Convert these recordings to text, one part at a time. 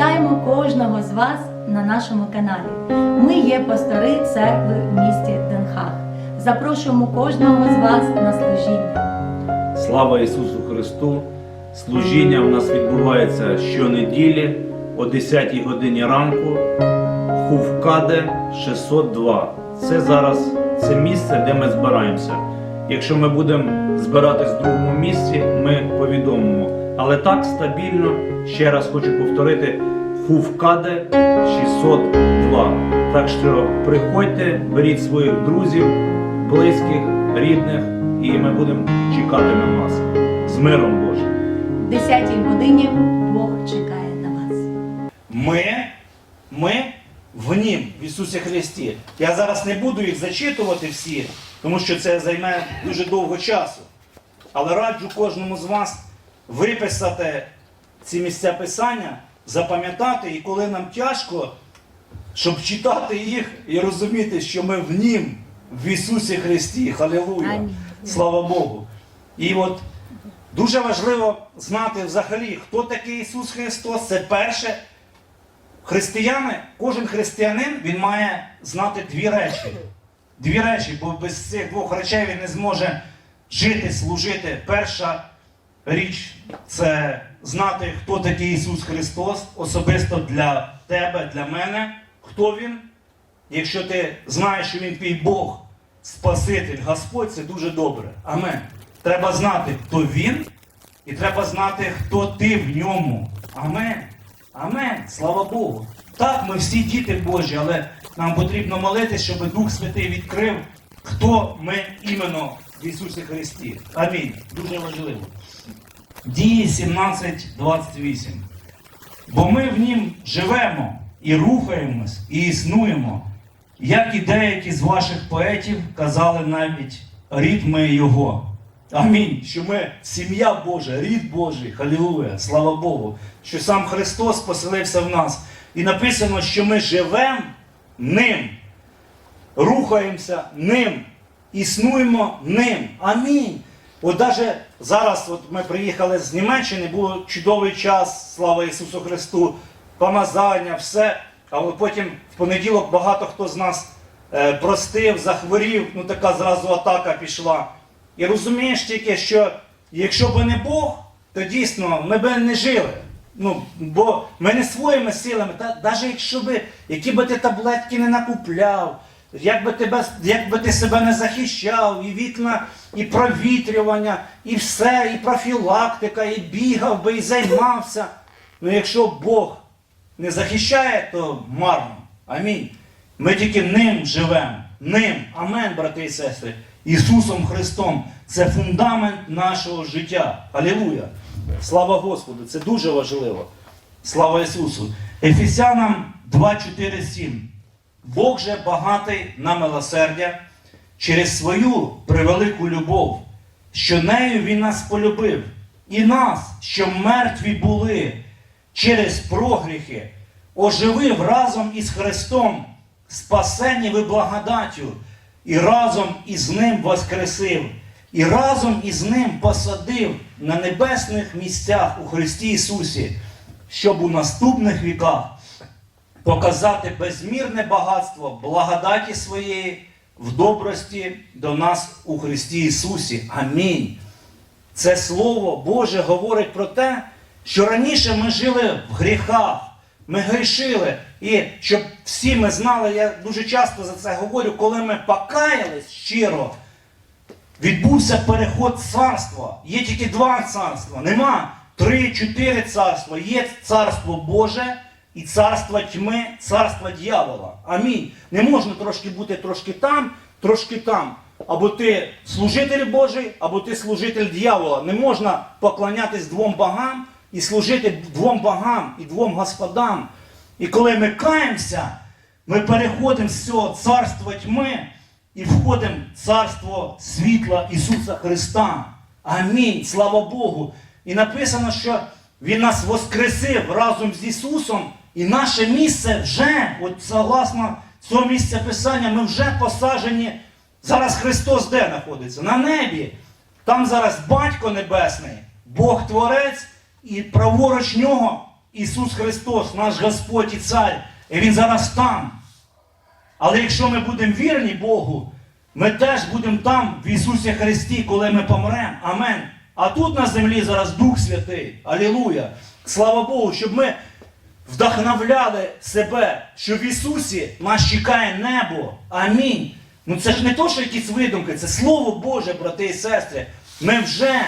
Вітаємо кожного з вас на нашому каналі. Ми є пастори церкви в місті Денхах. Запрошуємо кожного з вас на служіння. Слава Ісусу Христу! Служіння в нас відбувається щонеділі о 10 годині ранку. Хувкаде 602. Це зараз це місце, де ми збираємося. Якщо ми будемо збиратись в другому місці, ми повідомимо. Але так стабільно, ще раз хочу повторити, Хувкаде 602. Так що приходьте, беріть своїх друзів, близьких, рідних, і ми будемо чекати на вас з миром Божим. В 10 годині Бог чекає на вас. Ми, ми в Нім, в Ісусі Христі. Я зараз не буду їх зачитувати всі, тому що це займе дуже довго часу. Але раджу кожному з вас виписати ці місця писання, запам'ятати, і коли нам тяжко, щоб читати їх і розуміти, що ми в Нім, в Ісусі Христі. Халилуя! Слава Богу! І от дуже важливо знати взагалі, хто такий Ісус Христос. Це перше. Християни, кожен християнин він має знати дві речі. Дві речі, бо без цих двох речей він не зможе жити, служити. Перша річ це знати, хто такий Ісус Христос, особисто для тебе, для мене. Хто Він? Якщо ти знаєш, що Він твій Бог, Спаситель, Господь, це дуже добре. Амен. Треба знати, хто Він, і треба знати, хто ти в ньому. Амен. Амен. Слава Богу. Так, ми всі діти Божі, але нам потрібно молитися, щоб Дух Святий відкрив, хто ми іменно в Ісусі Христі. Амінь. Дуже важливо. Дії 17.28. Бо ми в нім живемо і рухаємось, і існуємо, як і деякі з ваших поетів казали навіть рідми Його. Амінь. Що ми сім'я Божа, рід Божий, халілуя, слава Богу, що сам Христос поселився в нас. І написано, що ми живемо ним, рухаємося ним, існуємо ним. Амінь. От навіть зараз от ми приїхали з Німеччини, був чудовий час, слава Ісусу Христу, помазання, все. А от потім в понеділок багато хто з нас е, простив, захворів, ну така зразу атака пішла. І розумієш тільки, що якщо б не Бог, то дійсно ми б не жили. Ну, бо ми не своїми силами, та навіть якщо би, які би ти таблетки не накупляв, як би, тебе, як би ти себе не захищав, і вікна, і провітрювання, і все, і профілактика, і бігав би, і займався. Ну якщо Бог не захищає, то марно. Амінь. Ми тільки ним живемо. Ним. Амен, брати і сестри. Ісусом Христом. Це фундамент нашого життя. Алілуя. Слава Господу! Це дуже важливо. Слава Ісусу! Ефесянам 2.4.7. Бог же багатий на милосердя через свою превелику любов, що нею Він нас полюбив, і нас, що мертві були через прогріхи, оживив разом із Христом, спасені ви благодаттю, і разом із Ним воскресив, і разом із Ним посадив на небесних місцях у Христі Ісусі, щоб у наступних віках показати безмірне багатство благодаті своєї в добрості до нас у Христі Ісусі. Амінь. Це Слово Боже говорить про те, що раніше ми жили в гріхах, ми грішили. І щоб всі ми знали, я дуже часто за це говорю, коли ми покаялись щиро, відбувся переход царства. Є тільки два царства. Нема три-чотири царства. Є царство Боже і царство тьми, царство дьявола. Амінь. Не можна трошки бути трошки там, трошки там. Або ти служитель Божий, або ти служитель дьявола. Не можна поклонятись двом богам і служити двом богам і двом господам. І коли ми каємося, ми переходимо з цього царства тьми і входимо в царство світла Ісуса Христа. Амінь. Слава Богу. І написано, що Він нас воскресив разом з Ісусом, і наше місце вже, от согласно цього місця Писання, ми вже посаджені. Зараз Христос де знаходиться? На небі. Там зараз Батько Небесний, Бог Творець, і праворуч нього Ісус Христос, наш Господь і Цар, і Він зараз там. Але якщо ми будемо вірні Богу, ми теж будемо там, в Ісусі Христі, коли ми помремо. Амен. А тут на землі зараз Дух Святий. Алілуя. Слава Богу, щоб ми вдохновляли себе, що в Ісусі нас чекає небо. Амінь. Ну це ж не то, що якісь видумки, це Слово Боже, брати і сестри. Ми вже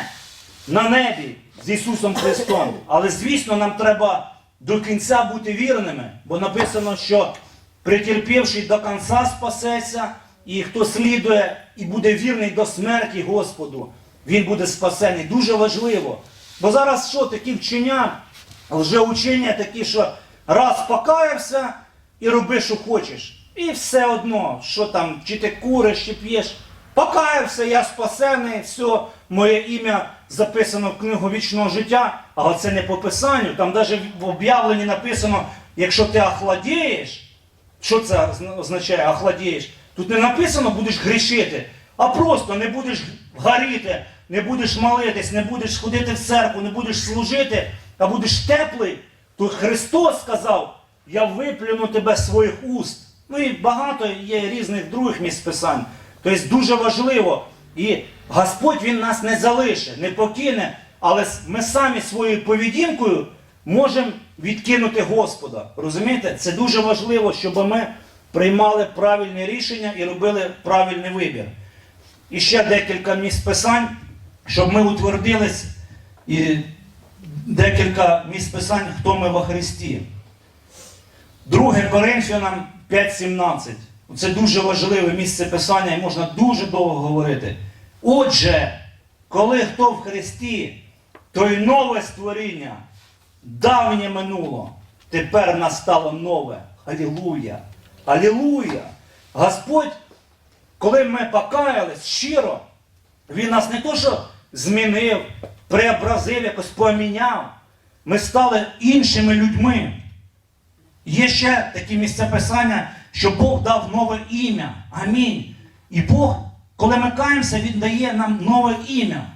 на небі з Ісусом Христом. Але звісно, нам треба до кінця бути вірними, бо написано, що претерпівший до кінця спасеться, і хто слідує і буде вірний до смерті Господу, він буде спасений. Дуже важливо. Бо зараз що такі вчення, лжеучення такі, що раз покаявся і роби, що хочеш. І все одно, що там, чи ти куриш, чи п'єш. Покаявся, я спасений, все, моє ім'я записано в книгу вічного життя, але це не по писанню. Там навіть в об'явленні написано, якщо ти охладієш, що це озна- означає охладієш? Тут не написано будеш грішити, а просто не будеш горіти, не будеш молитись, не будеш ходити в церкву, не будеш служити, а будеш теплий. То Христос сказав, я виплюну тебе з своїх уст. Ну і багато є різних других місць писань. Тобто дуже важливо. І Господь Він нас не залишить, не покине, але ми самі своєю поведінкою можемо відкинути Господа. Розумієте? Це дуже важливо, щоб ми приймали правильне рішення і робили правильний вибір. І ще декілька місць писань, щоб ми утвердились, і декілька місць писань, хто ми во Христі. 2 Коринфянам 5.17. Це дуже важливе місце писання і можна дуже довго говорити. Отже, коли хто в Христі, то й нове створіння, давнє минуло, тепер настало нове. Алілуя! Алілуя! Господь, коли ми покаялись щиро, Він нас не то, що змінив, преобразив, якось поміняв. Ми стали іншими людьми. Є ще такі місця писання, що Бог дав нове ім'я. Амінь. І Бог, коли ми каємося, Він дає нам нове ім'я.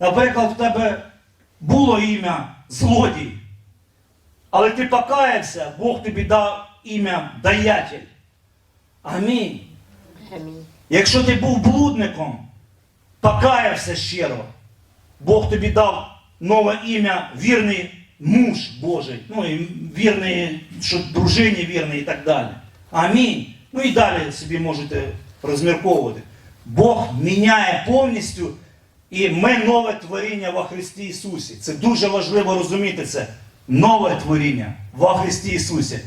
Наприклад, в тебе було ім'я злодій. Але ти покаявся, Бог тобі дав ім'я даятель. Амінь. Амінь. Якщо ти був блудником, покаявся щиро, Бог тобі дав нове ім'я вірний муж Божий, ну і вірний, що дружині вірний і так далі. Амінь. Ну і далі собі можете розмірковувати. Бог міняє повністю, і ми нове творіння во Христі Ісусі. Це дуже важливо розуміти це. Нове творіння во Христі Ісусі.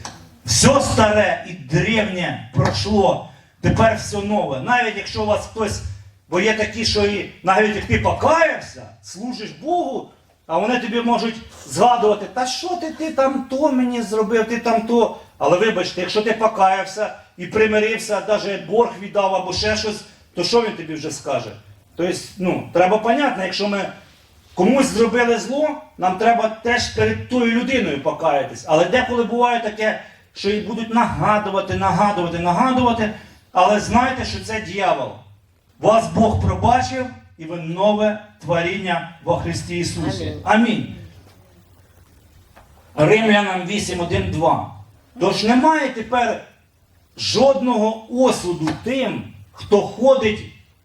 Все старе і древнє пройшло. Тепер все нове. Навіть якщо у вас хтось, бо є такі, що і навіть як ти покаявся, служиш Богу, а вони тобі можуть згадувати, та що ти, ти там то мені зробив, ти там то. Але вибачте, якщо ти покаявся і примирився, навіть борг віддав або ще щось, то що він тобі вже скаже? Тобто, ну, треба понятно, якщо ми комусь зробили зло, нам треба теж перед тою людиною покаятись. Але деколи буває таке, що і будуть нагадувати, нагадувати, нагадувати. Але знайте, що це дьявол. Вас Бог пробачив, і ви нове творіння во Христі Ісусі. Амінь. Римлянам 8.1.2. Тож немає тепер жодного осуду тим, хто ходить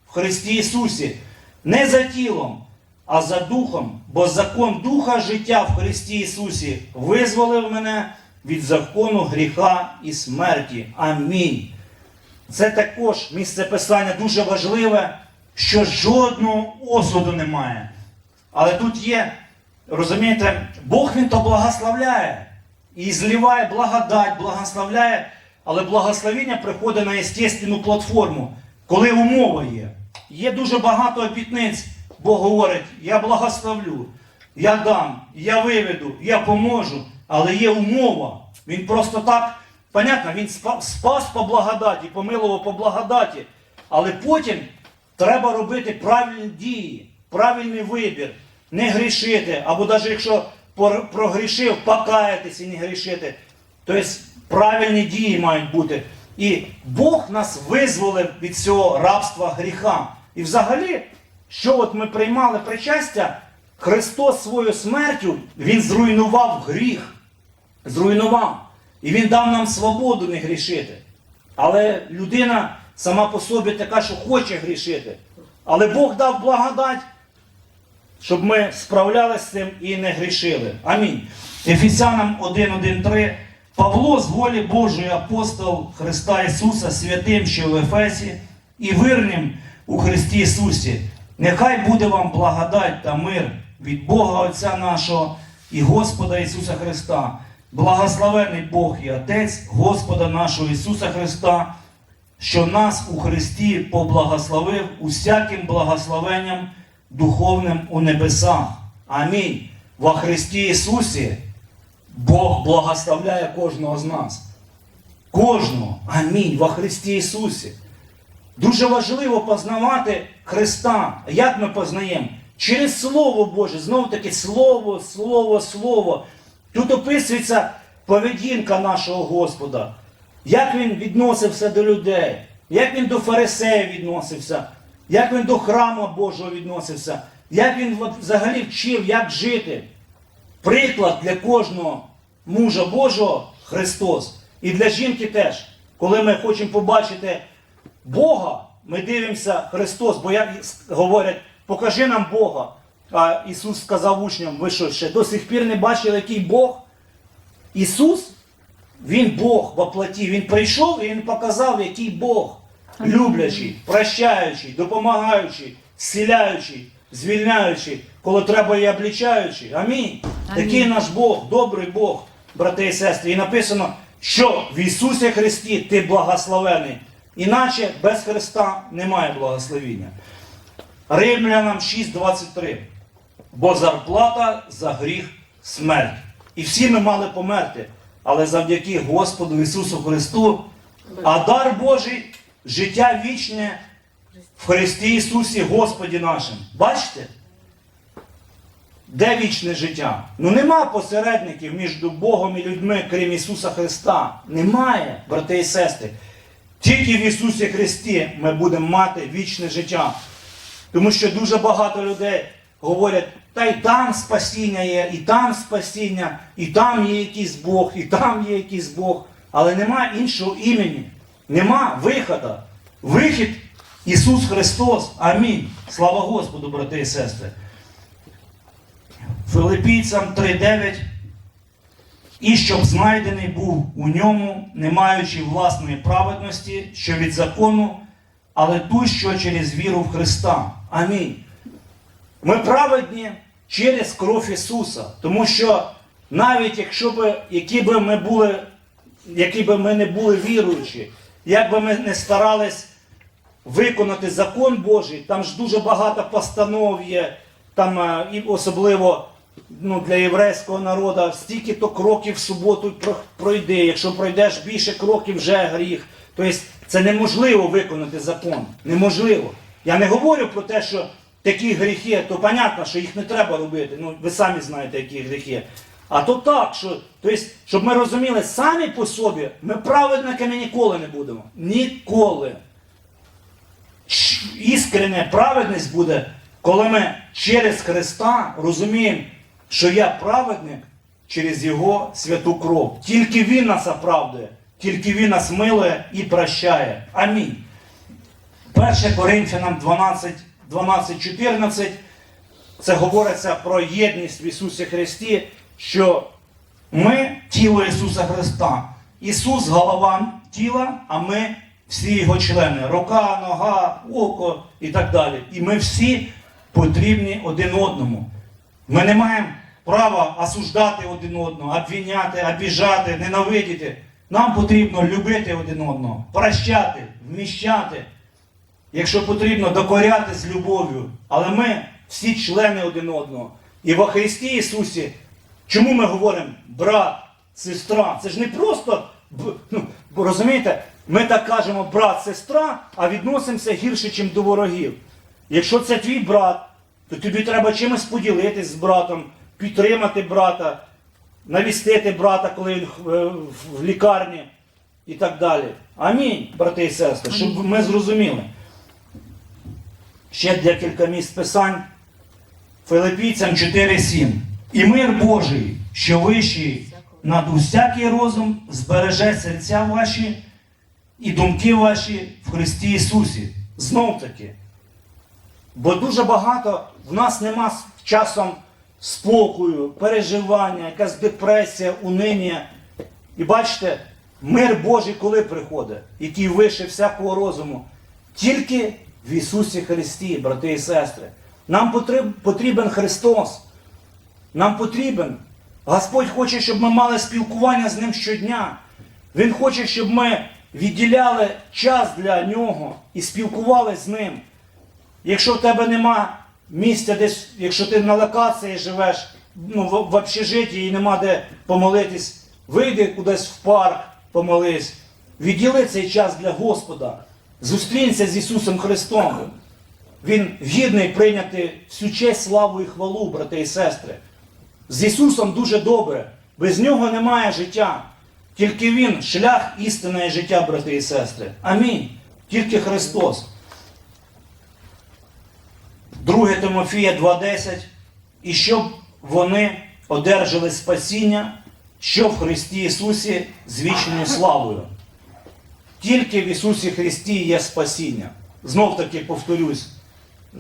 в Христі Ісусі, не за тілом, а за духом, бо закон Духа життя в Христі Ісусі визволив мене від закону гріха і смерті. Амінь. Це також місце писання дуже важливе, що жодного осуду немає. Але тут є, розумієте, Бог він то благословляє і зливає благодать, благословляє, але благословення приходить на естественну платформу, коли умова є. Є дуже багато обітниць. Бог говорить, я благословлю, я дам, я виведу, я поможу, але є умова. Він просто так, понятно, він спас по благодаті, помилував по благодаті, але потім треба робити правильні дії, правильний вибір, не грішити, або навіть якщо прогрішив, покаятися і не грішити. Тобто правильні дії мають бути. І Бог нас визволив від цього рабства гріха. І взагалі, що от ми приймали причастя, Христос своєю смертю, Він зруйнував гріх. зруйнував. І Він дав нам свободу не грішити. Але людина сама по собі така, що хоче грішити. Але Бог дав благодать, щоб ми справлялися з цим і не грішили. Амінь. Ефесянам 1.1.3. Павло з волі Божої апостол Христа Ісуса, святим, що в Ефесі, і вирним у Христі Ісусі. Нехай буде вам благодать та мир від Бога Отця нашого і Господа Ісуса Христа. Благословений Бог і Отець Господа нашого Ісуса Христа, що нас у Христі поблагословив усяким благословенням духовним у небесах. Амінь. Во Христі Ісусі Бог благословляє кожного з нас. Кожного. Амінь. Во Христі Ісусі. Дуже важливо познавати Христа. Як ми познаємо? Через Слово Боже. Знову таки Слово, Слово, Слово. Тут описується поведінка нашого Господа. Як він відносився до людей, як він до фарисеїв відносився, як він до храму Божого відносився, як він взагалі вчив, як жити. Приклад для кожного мужа Божого Христос. І для жінки теж. Коли ми хочемо побачити Бога, ми дивимося Христос, бо як говорять, покажи нам Бога. А Ісус сказав учням, ви що, ще до сих пір не бачили, який Бог? Ісус, Він Бог во плоті. Він прийшов і Він показав, який Бог. Люблячий, прощаючий, допомагаючий, зціляючий, звільняючий, коли треба і облічаючий. Амінь. Амінь. Такий наш Бог, добрий Бог, брати і сестри. І написано, що в Ісусі Христі ти благословений. Іначе без Христа немає благословіння. Римлянам 6.23. Бо зарплата за гріх смерть. І всі ми мали померти. Але завдяки Господу Ісусу Христу, а дар Божий життя вічне в Христі Ісусі Господі нашим. Бачите? Де вічне життя? Ну нема посередників між Богом і людьми, крім Ісуса Христа. Немає, брати і сестри. Тільки в Ісусі Христі ми будемо мати вічне життя. Тому що дуже багато людей говорять, та й там спасіння є, і там спасіння, і там є якийсь Бог, і там є якийсь Бог. Але нема іншого імені, нема виходу. Вихід Ісус Христос. Амінь. Слава Господу, брати і сестри. Филипійцям 3.9. І щоб знайдений був у ньому, не маючи власної праведності, що від закону, але ту, що через віру в Христа. Амінь. Ми праведні через кров Ісуса. Тому що навіть якщо б, які би ми були, які би ми не були віруючі, як би ми не старались виконати закон Божий, там ж дуже багато постанов є, там е, і особливо ну, для єврейського народу, стільки то кроків в суботу про- пройди. Якщо пройдеш більше кроків, вже гріх. Тобто це неможливо виконати закон. Неможливо. Я не говорю про те, що такі гріхи, то понятно, що їх не треба робити. Ну, ви самі знаєте, які гріхи. А то так, що, тобто, щоб ми розуміли, самі по собі ми праведниками ніколи не будемо. Ніколи. Іскрене праведність буде, коли ми через Христа розуміємо, що я праведник через Його святу кров. Тільки Він нас оправдує, тільки Він нас милує і прощає. Амінь. 1 Коринфянам 12, 12 14 це говориться про єдність в Ісусі Христі, що ми тіло Ісуса Христа. Ісус голова тіла, а ми всі його члени. Рука, нога, око і так далі. І ми всі потрібні один одному. Ми не маємо права осуждати один одного, обвиняти, обіжати, ненавидіти. Нам потрібно любити один одного, прощати, вміщати. Якщо потрібно, докоряти з любов'ю. Але ми всі члени один одного. І во Христі Ісусі, чому ми говоримо брат, сестра? Це ж не просто, ну, розумієте, ми так кажемо брат, сестра, а відносимося гірше, ніж до ворогів. Якщо це твій брат, то тобі треба чимось поділитись з братом, підтримати брата, навістити брата, коли він е, в- в лікарні і так далі. Амінь, брати і сестри, щоб ми зрозуміли. Ще декілька місць писань. Филиппійцям 4.7. І мир Божий, що вищий над усякий розум збереже серця ваші і думки ваші в Христі Ісусі. Знов таки. Бо дуже багато в нас нема часом спокою, переживання, якась депресія, униння. І бачите, мир Божий коли приходить, який вище всякого розуму, тільки в Ісусі Христі, брати і сестри. Нам потрібен Христос. Нам потрібен. Господь хоче, щоб ми мали спілкування з Ним щодня. Він хоче, щоб ми відділяли час для нього і спілкувалися з ним. Якщо в тебе нема місця десь, якщо ти на локації живеш, ну, в, в общежитті і нема де помолитись, вийди кудись в парк, помолись, відділи цей час для Господа. Зустрінься з Ісусом Христом. Він гідний прийняти всю честь, славу і хвалу, брати і сестри. З Ісусом дуже добре. Без нього немає життя. Тільки Він шлях істини і життя, брати і сестри. Амінь. Тільки Христос. 2 Тимофія 2.10. І щоб вони одержали спасіння, що в Христі Ісусі з вічною славою. Тільки в Ісусі Христі є спасіння. Знов таки повторюсь,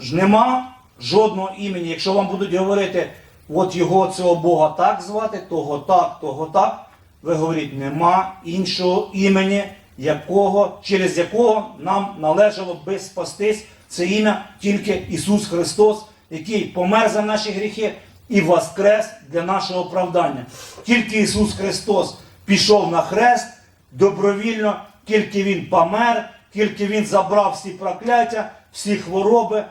ж нема жодного імені. Якщо вам будуть говорити, от його цього Бога так звати, того так, того так, ви говоріть, нема іншого імені, якого, через якого нам належало би спастись. Це ім'я тільки Ісус Христос, який помер за наші гріхи і воскрес для нашого оправдання. Тільки Ісус Христос пішов на хрест добровільно, тільки Він помер, тільки Він забрав всі прокляття, всі хвороби,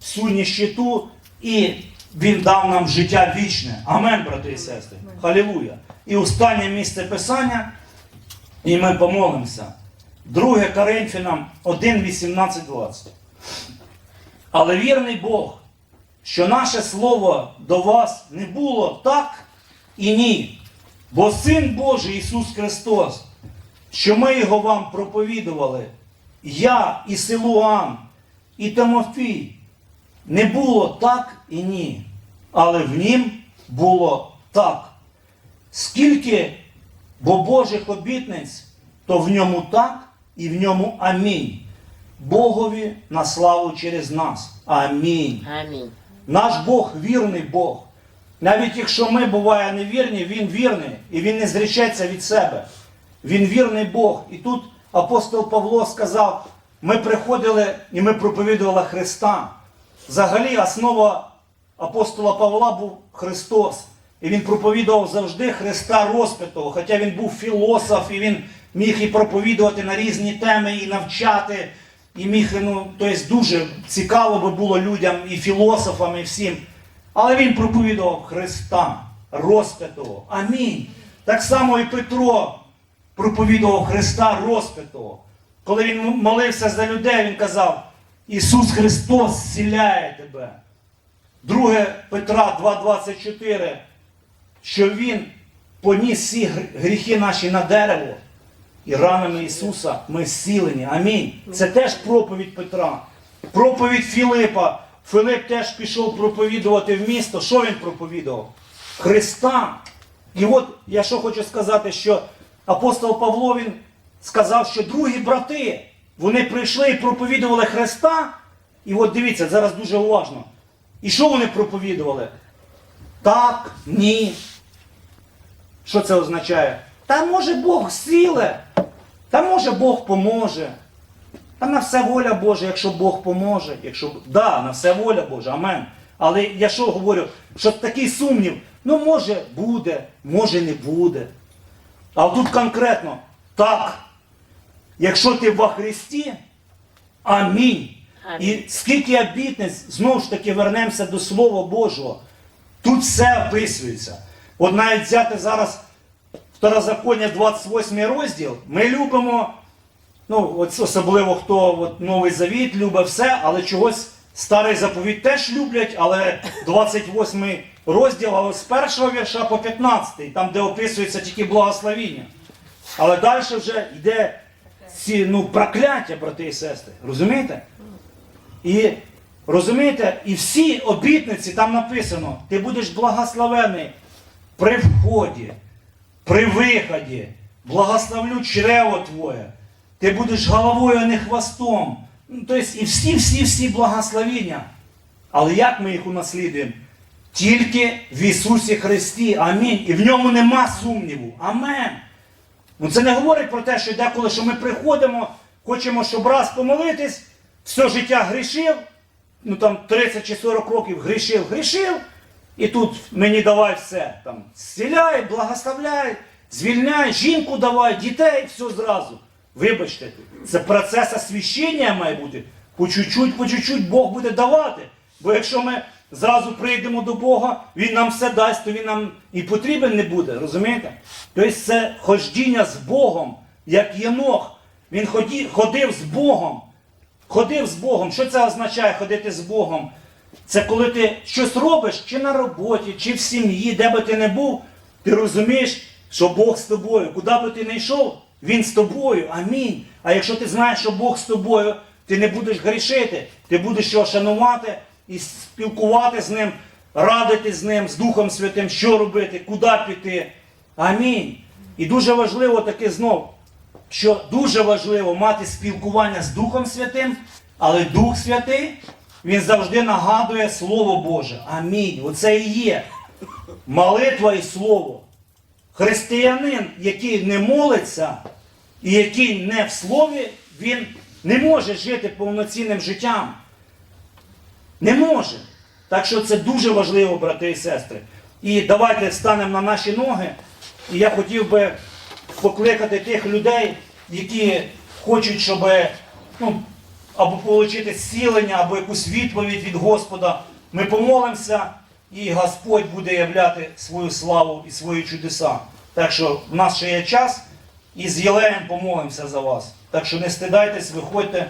всю ніщиту, і Він дав нам життя вічне. Амен, брати і сестри. Халілуя. І останнє місце Писання, і ми помолимося. 2 Коринфянам 1, 18, 20. Але вірний Бог, що наше слово до вас не було так і ні. Бо Син Божий Ісус Христос, що ми його вам проповідували, я і Силуан, і Тимофій, не було так і ні, але в нім було так. Скільки бо Божих обітниць, то в ньому так і в ньому амінь. Богові на славу через нас. Амінь. Амінь. Наш Бог вірний Бог. Навіть якщо ми буває невірні, Він вірний і Він не зречеться від себе. Він вірний Бог. І тут апостол Павло сказав: ми приходили і ми проповідували Христа. Взагалі, основа апостола Павла був Христос. І він проповідував завжди Христа розпитого, хоча він був філософ, і він міг і проповідувати на різні теми, і навчати, і міг, ну, тобто дуже цікаво би було людям, і філософам, і всім. Але він проповідував Христа розпитого. Амінь. Так само і Петро проповідував Христа розпитого. Коли він молився за людей, він казав: Ісус Христос зціляє тебе. 2 Петра 2,24, що Він поніс всі гріхи наші на дерево, і ранами Ісуса ми зцілені. Амінь. Це теж проповідь Петра. Проповідь Філипа. Филип теж пішов проповідувати в місто. Що він проповідував? Христа. І от я що хочу сказати, що апостол Павло він сказав, що другі брати, вони прийшли і проповідували Христа. І от дивіться, зараз дуже уважно. І що вони проповідували? Так, ні. Що це означає? Та може Бог сіле, та може Бог поможе. Та на все воля Божа, якщо Бог поможе. Якщо... Да, на все воля Божа, амен. Але я що говорю, що такий сумнів, ну може буде, може не буде. А тут конкретно, так, якщо ти во Христі, амінь. Амінь. І скільки обітниць, знову ж таки вернемося до Слова Божого. Тут все описується. От навіть взяти зараз Второзаконня 28 розділ, ми любимо, ну, от особливо хто от, Новий Завіт любить все, але чогось старий заповіт теж люблять, але 28 розділ, з першого вірша по 15, там, де описується тільки благословіння. Але далі вже йде ці ну, прокляття, брати і сестри. Розумієте? І розумієте, і всі обітниці там написано, ти будеш благословений при вході, при виході, благословлю чрево твоє, ти будеш головою, а не хвостом. Ну, тобто і всі-всі-всі благословення. Але як ми їх унаслідуємо? Тільки в Ісусі Христі. Амінь. І в ньому нема сумніву. Амен. Ну це не говорить про те, що деколи що ми приходимо, хочемо, щоб раз помолитись, все життя грішив, ну там 30 чи 40 років грішив, грішив, і тут мені давай все. Там, зціляй, благословляй, звільняй, жінку давай, дітей, все зразу. Вибачте, це процес освящення має бути. По чуть-чуть, по чуть-чуть Бог буде давати. Бо якщо ми зразу прийдемо до Бога, Він нам все дасть, то Він нам і потрібен не буде, розумієте? Тобто це хождіння з Богом, як Єнох. Він ходив з Богом. Ходив з Богом. Що це означає ходити з Богом? Це коли ти щось робиш, чи на роботі, чи в сім'ї, де би ти не був, ти розумієш, що Бог з тобою. Куди би ти не йшов, Він з тобою. Амінь. А якщо ти знаєш, що Бог з тобою, ти не будеш грішити, ти будеш його шанувати і спілкувати з ним, радити з ним, з Духом Святим, що робити, куди піти. Амінь. І дуже важливо таке знов, що дуже важливо мати спілкування з Духом Святим, але Дух Святий, він завжди нагадує Слово Боже. Амінь. Оце і є молитва і слово. Християнин, який не молиться і який не в слові, він не може жити повноцінним життям. Не може. Так що це дуже важливо, брати і сестри. І давайте встанемо на наші ноги. І я хотів би покликати тих людей, які хочуть, щоб ну, або отримати зцілення, або якусь відповідь від Господа. Ми помолимося, і Господь буде являти свою славу і свої чудеса. Так що в нас ще є час, і з Єлеєм помолимося за вас. Так що не стидайтесь, виходьте.